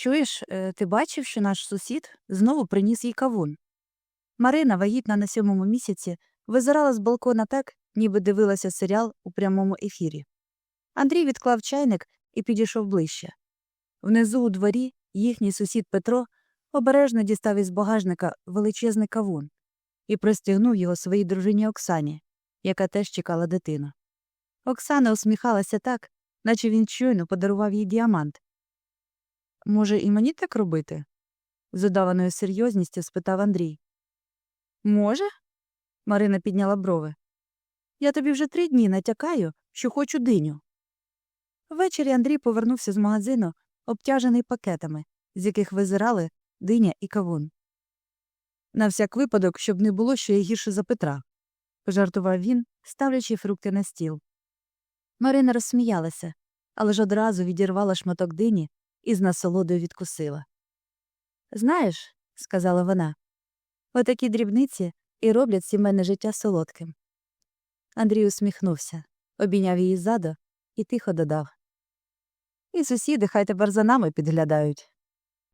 Чуєш, е, ти бачив, що наш сусід знову приніс їй кавун. Марина, вагітна на сьомому місяці, визирала з балкона так, ніби дивилася серіал у прямому ефірі. Андрій відклав чайник і підійшов ближче. Внизу у дворі їхній сусід Петро обережно дістав із багажника величезний кавун і простягнув його своїй дружині Оксані, яка теж чекала дитину. Оксана усміхалася так, наче він щойно подарував їй діамант. Може, і мені так робити? з удаваною серйозністю спитав Андрій. Може? Марина підняла брови. Я тобі вже три дні натякаю, що хочу диню. Ввечері Андрій повернувся з магазину, обтяжений пакетами, з яких визирали диня і кавун. На всяк випадок, щоб не було що я гірше за Петра, пожартував він, ставлячи фрукти на стіл. Марина розсміялася, але ж одразу відірвала шматок дині і з насолодою відкусила. Знаєш, сказала вона, отакі дрібниці і роблять сімейне життя солодким. Андрій усміхнувся, обійняв її ззаду і тихо додав. І сусіди хай тепер за нами підглядають.